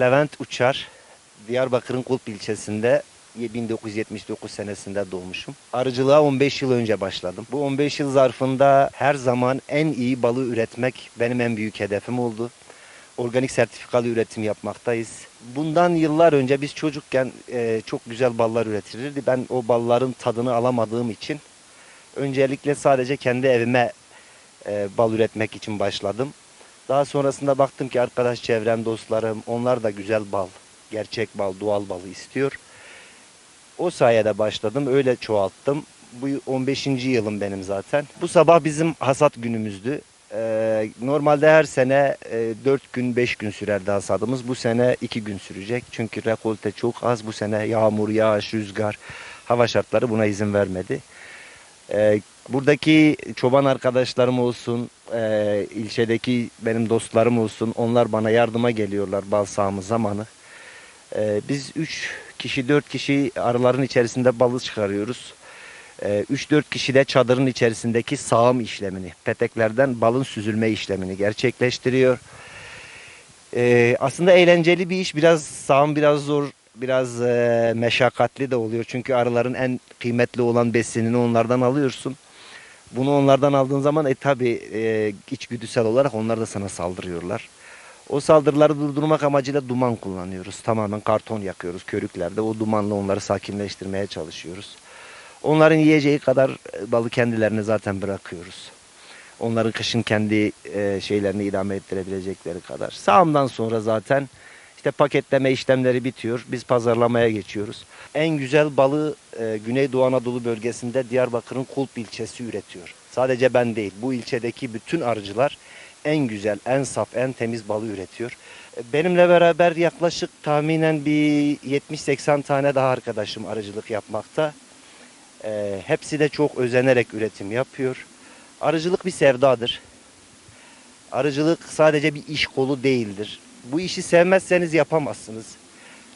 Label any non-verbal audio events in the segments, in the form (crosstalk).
Levent Uçar, Diyarbakır'ın Kulp ilçesinde 1979 senesinde doğmuşum. Arıcılığa 15 yıl önce başladım. Bu 15 yıl zarfında her zaman en iyi balı üretmek benim en büyük hedefim oldu. Organik sertifikalı üretim yapmaktayız. Bundan yıllar önce biz çocukken e, çok güzel ballar üretilirdi. Ben o balların tadını alamadığım için öncelikle sadece kendi evime e, bal üretmek için başladım. Daha sonrasında baktım ki arkadaş çevrem, dostlarım onlar da güzel bal, gerçek bal, doğal balı istiyor. O sayede başladım, öyle çoğalttım. Bu 15. yılım benim zaten. Bu sabah bizim hasat günümüzdü. Ee, normalde her sene e, 4 gün 5 gün sürerdi hasadımız. Bu sene 2 gün sürecek. Çünkü rekolte çok az. Bu sene yağmur, yağış, rüzgar, hava şartları buna izin vermedi. Ee, buradaki çoban arkadaşlarım olsun, e, ilçedeki benim dostlarım olsun, onlar bana yardıma geliyorlar bal sağımı zamanı. Ee, biz 3 kişi, 4 kişi arıların içerisinde balı çıkarıyoruz. 3-4 kişi de çadırın içerisindeki sağım işlemini, peteklerden balın süzülme işlemini gerçekleştiriyor. Ee, aslında eğlenceli bir iş, biraz sağım biraz zor, biraz e, meşakkatli de oluyor. Çünkü arıların en kıymetli olan besinini onlardan alıyorsun. Bunu onlardan aldığın zaman e tabi e, içgüdüsel olarak onlar da sana saldırıyorlar. O saldırıları durdurmak amacıyla duman kullanıyoruz. Tamamen karton yakıyoruz körüklerde. O dumanla onları sakinleştirmeye çalışıyoruz. Onların yiyeceği kadar e, balı kendilerine zaten bırakıyoruz. Onların kışın kendi e, şeylerini idame ettirebilecekleri kadar. Sağımdan sonra zaten işte paketleme işlemleri bitiyor. Biz pazarlamaya geçiyoruz. En güzel balı e, Güneydoğu Anadolu bölgesinde Diyarbakır'ın Kulp ilçesi üretiyor. Sadece ben değil. Bu ilçedeki bütün arıcılar en güzel, en saf, en temiz balı üretiyor. E, Benimle beraber yaklaşık tahminen bir 70-80 tane daha arkadaşım arıcılık yapmakta. E, hepsi de çok özenerek üretim yapıyor. Arıcılık bir sevdadır. Arıcılık sadece bir iş kolu değildir. Bu işi sevmezseniz yapamazsınız.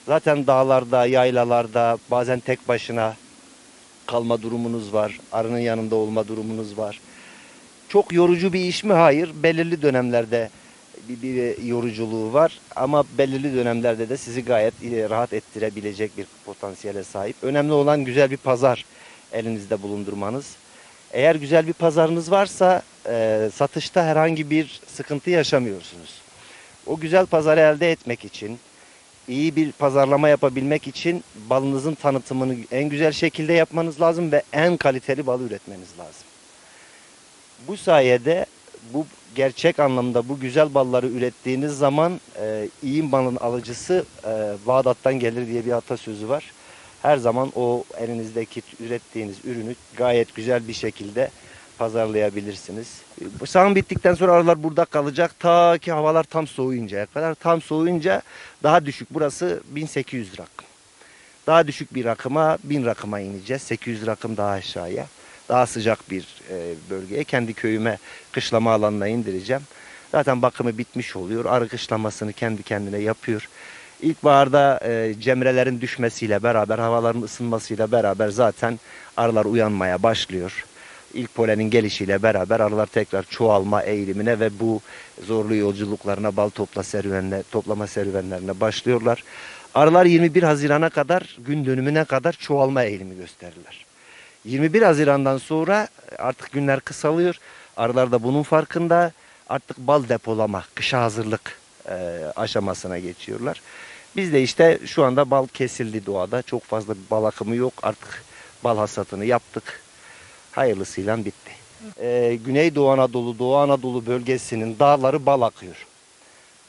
Zaten dağlarda, yaylalarda bazen tek başına kalma durumunuz var. Arının yanında olma durumunuz var. Çok yorucu bir iş mi? Hayır. Belirli dönemlerde bir, bir yoruculuğu var ama belirli dönemlerde de sizi gayet e, rahat ettirebilecek bir potansiyele sahip. Önemli olan güzel bir pazar elinizde bulundurmanız. Eğer güzel bir pazarınız varsa e, satışta herhangi bir sıkıntı yaşamıyorsunuz. O güzel pazarı elde etmek için, iyi bir pazarlama yapabilmek için balınızın tanıtımını en güzel şekilde yapmanız lazım ve en kaliteli balı üretmeniz lazım. Bu sayede bu gerçek anlamda bu güzel balları ürettiğiniz zaman e, iyi balın alıcısı e, Bağdat'tan gelir diye bir atasözü var. Her zaman o elinizdeki ürettiğiniz ürünü gayet güzel bir şekilde pazarlayabilirsiniz. Sağım bittikten sonra arılar burada kalacak ta ki havalar tam soğuyuncaya kadar. Tam soğuyunca daha düşük burası 1800 rakım. Daha düşük bir rakıma 1000 rakıma ineceğiz. 800 rakım daha aşağıya. Daha sıcak bir e, bölgeye kendi köyüme kışlama alanına indireceğim. Zaten bakımı bitmiş oluyor. Arı kışlamasını kendi kendine yapıyor. İlkbaharda e, cemrelerin düşmesiyle beraber, havaların ısınmasıyla beraber zaten arılar uyanmaya başlıyor. İlk polenin gelişiyle beraber arılar tekrar çoğalma eğilimine ve bu zorlu yolculuklarına bal topla serüvenle, toplama serüvenlerine başlıyorlar. Arılar 21 Haziran'a kadar gün dönümüne kadar çoğalma eğilimi gösterirler. 21 Haziran'dan sonra artık günler kısalıyor. Arılar da bunun farkında. Artık bal depolama, kışa hazırlık e, aşamasına geçiyorlar. Biz de işte şu anda bal kesildi doğada. Çok fazla bal akımı yok. Artık bal hasatını yaptık. Hayırlısıyla bitti. E, Güneydoğu Anadolu, Doğu Anadolu bölgesinin dağları bal akıyor.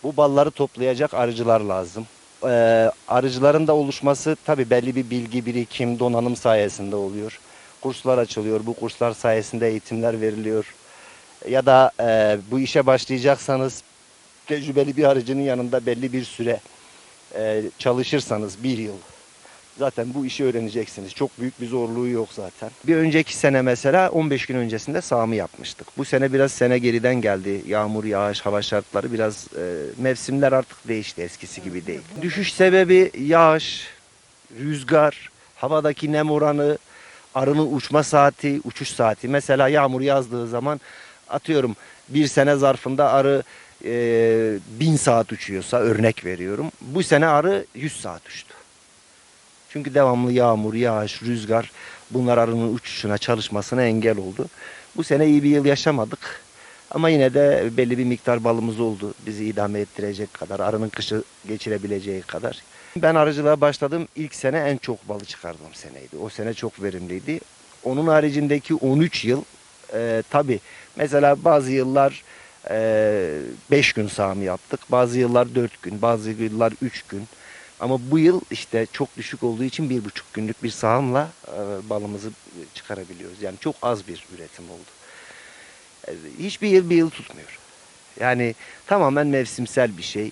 Bu balları toplayacak arıcılar lazım. Ee, arıcıların da oluşması tabii belli bir bilgi birikim, donanım sayesinde oluyor. Kurslar açılıyor, bu kurslar sayesinde eğitimler veriliyor. Ya da e, bu işe başlayacaksanız tecrübeli bir arıcının yanında belli bir süre e, çalışırsanız bir yıl zaten bu işi öğreneceksiniz. Çok büyük bir zorluğu yok zaten. Bir önceki sene mesela 15 gün öncesinde sağımı yapmıştık. Bu sene biraz sene geriden geldi. Yağmur, yağış, hava şartları biraz e, mevsimler artık değişti eskisi gibi değil. Düşüş sebebi yağış, rüzgar, havadaki nem oranı, arının uçma saati, uçuş saati. Mesela yağmur yazdığı zaman atıyorum bir sene zarfında arı e, bin saat uçuyorsa örnek veriyorum. Bu sene arı 100 saat uçtu. Çünkü devamlı yağmur, yağış, rüzgar bunlar arının uçuşuna, çalışmasına engel oldu. Bu sene iyi bir yıl yaşamadık. Ama yine de belli bir miktar balımız oldu. Bizi idame ettirecek kadar, arının kışı geçirebileceği kadar. Ben arıcılığa başladım. İlk sene en çok balı çıkardığım seneydi. O sene çok verimliydi. Onun haricindeki 13 yıl e, tabii mesela bazı yıllar 5 gün sağım yaptık. Bazı yıllar 4 gün, bazı yıllar 3 gün. Ama bu yıl işte çok düşük olduğu için bir buçuk günlük bir sağımla e, balımızı çıkarabiliyoruz. Yani çok az bir üretim oldu. E, Hiçbir yıl bir yıl tutmuyor. Yani tamamen mevsimsel bir şey.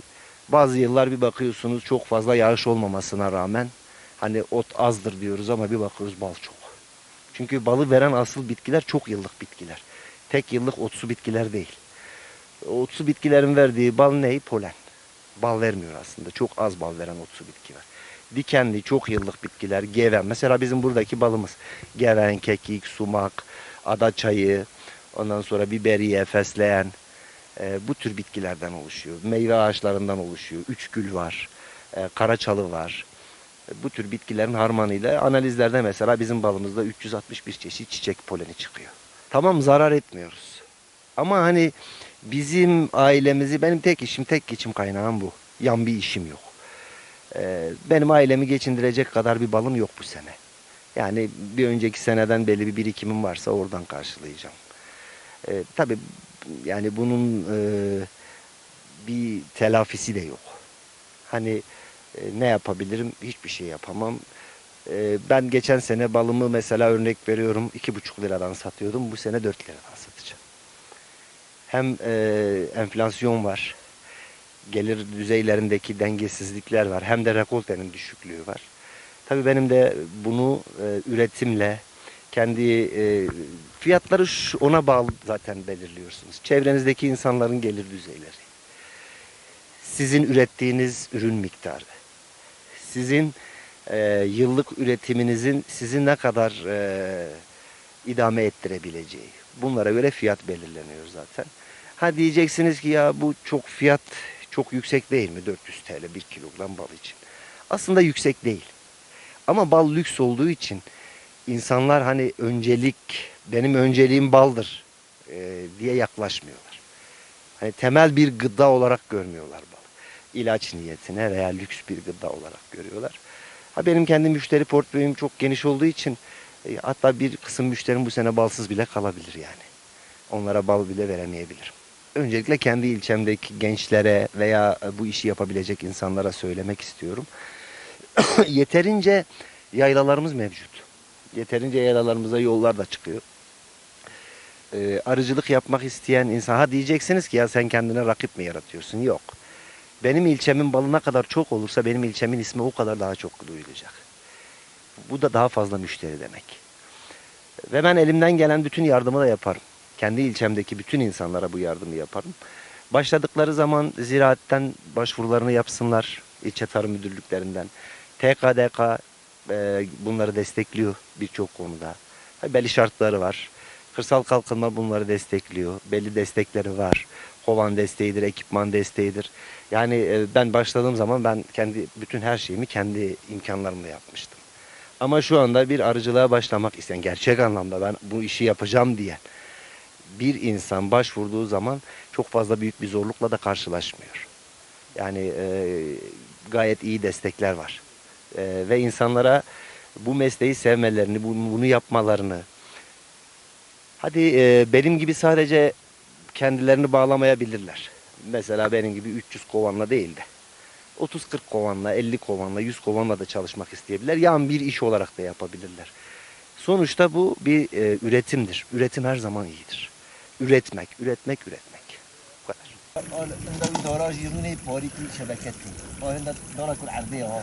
Bazı yıllar bir bakıyorsunuz çok fazla yağış olmamasına rağmen hani ot azdır diyoruz ama bir bakıyoruz bal çok. Çünkü balı veren asıl bitkiler çok yıllık bitkiler. Tek yıllık otsu bitkiler değil. Otsu bitkilerin verdiği bal ne? Polen. Bal vermiyor aslında. Çok az bal veren otsu bitki var. Dikenli çok yıllık bitkiler, geven. Mesela bizim buradaki balımız. Geven, kekik, sumak, ada çayı, ondan sonra biberiye, fesleğen. e, bu tür bitkilerden oluşuyor. Meyve ağaçlarından oluşuyor. Üçgül var, e, karaçalı var. E, bu tür bitkilerin harmanıyla analizlerde mesela bizim balımızda 361 çeşit çiçek poleni çıkıyor. Tamam zarar etmiyoruz. Ama hani bizim ailemizi benim tek işim tek geçim kaynağım bu. Yan bir işim yok. Ee, benim ailemi geçindirecek kadar bir balım yok bu sene. Yani bir önceki seneden belli bir birikimim varsa oradan karşılayacağım. Ee, tabii yani bunun e, bir telafisi de yok. Hani e, ne yapabilirim? Hiçbir şey yapamam. Ee, ben geçen sene balımı mesela örnek veriyorum iki buçuk liradan satıyordum. Bu sene 4 liradan satacağım. Hem e, enflasyon var, gelir düzeylerindeki dengesizlikler var, hem de rekoltenin düşüklüğü var. Tabii benim de bunu e, üretimle, kendi e, fiyatları ona bağlı zaten belirliyorsunuz. Çevrenizdeki insanların gelir düzeyleri, sizin ürettiğiniz ürün miktarı, sizin e, yıllık üretiminizin sizi ne kadar e, idame ettirebileceği. Bunlara göre fiyat belirleniyor zaten. Ha diyeceksiniz ki ya bu çok fiyat çok yüksek değil mi 400 TL bir kilogram bal için? Aslında yüksek değil. Ama bal lüks olduğu için insanlar hani öncelik benim önceliğim baldır e, diye yaklaşmıyorlar. Hani temel bir gıda olarak görmüyorlar balı. İlaç niyetine veya lüks bir gıda olarak görüyorlar. Ha benim kendi müşteri portföyüm çok geniş olduğu için e, hatta bir kısım müşterim bu sene balsız bile kalabilir yani. Onlara bal bile veremeyebilirim. Öncelikle kendi ilçemdeki gençlere veya e, bu işi yapabilecek insanlara söylemek istiyorum. (coughs) Yeterince yaylalarımız mevcut. Yeterince yaylalarımıza yollar da çıkıyor. Ee, arıcılık yapmak isteyen insan ha diyeceksiniz ki ya sen kendine rakip mi yaratıyorsun? Yok. Benim ilçemin balı ne kadar çok olursa benim ilçemin ismi o kadar daha çok duyulacak. Bu da daha fazla müşteri demek. Ve ben elimden gelen bütün yardımı da yaparım. Kendi ilçemdeki bütün insanlara bu yardımı yaparım. Başladıkları zaman ziraatten başvurularını yapsınlar ilçe tarım müdürlüklerinden. TKDK e, bunları destekliyor birçok konuda. Belli şartları var. Kırsal kalkınma bunları destekliyor. Belli destekleri var. Kovan desteğidir, ekipman desteğidir. Yani e, ben başladığım zaman ben kendi bütün her şeyimi kendi imkanlarımla yapmıştım. Ama şu anda bir arıcılığa başlamak isteyen, gerçek anlamda ben bu işi yapacağım diyen bir insan başvurduğu zaman çok fazla büyük bir zorlukla da karşılaşmıyor. Yani e, gayet iyi destekler var. E, ve insanlara bu mesleği sevmelerini, bunu, yapmalarını, hadi e, benim gibi sadece kendilerini bağlamayabilirler. Mesela benim gibi 300 kovanla değil de 30-40 kovanla, 50 kovanla, 100 kovanla da çalışmak isteyebilirler. Yan bir iş olarak da yapabilirler. Sonuçta bu bir e, üretimdir. Üretim her zaman iyidir Üretmek, üretmek, üretmek. Bu kadar. عند دراج يروني باريكي شبكتي وعند دارك العربية ها